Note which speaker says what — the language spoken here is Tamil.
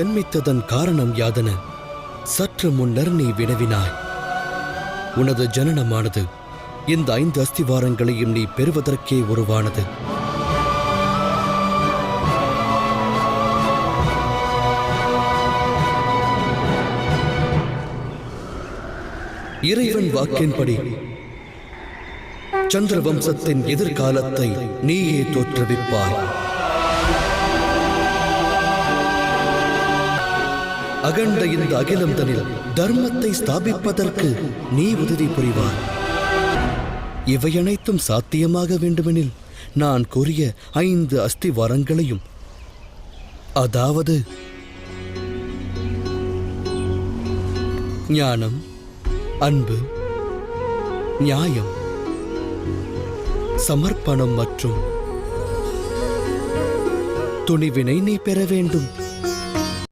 Speaker 1: ஜென்மித்ததன் காரணம் யாதென சற்று முன்னர் நீ வினவினாய். உனது ஜனனமானது இந்த ஐந்து அஸ்திவாரங்களையும் நீ பெறுவதற்கே உருவானது. இறைவன் வாக்கின்படி சந்திர வம்சத்தின் எதிர்காலத்தை நீயே தோற்றுவிப்பாய். அகண்ட இந்த அகிலம் தனில் தர்மத்தை ஸ்தாபிப்பதற்கு நீ உதவி புரிவாய். இவையனைத்தும் சாத்தியமாக வேண்டுமெனில் நான் கூறிய ஐந்து அஸ்திவாரங்களையும். அதாவது ஞானம் அன்பு நியாயம் சமர்ப்பணம் மற்றும் துணிவினை நீ பெற வேண்டும்.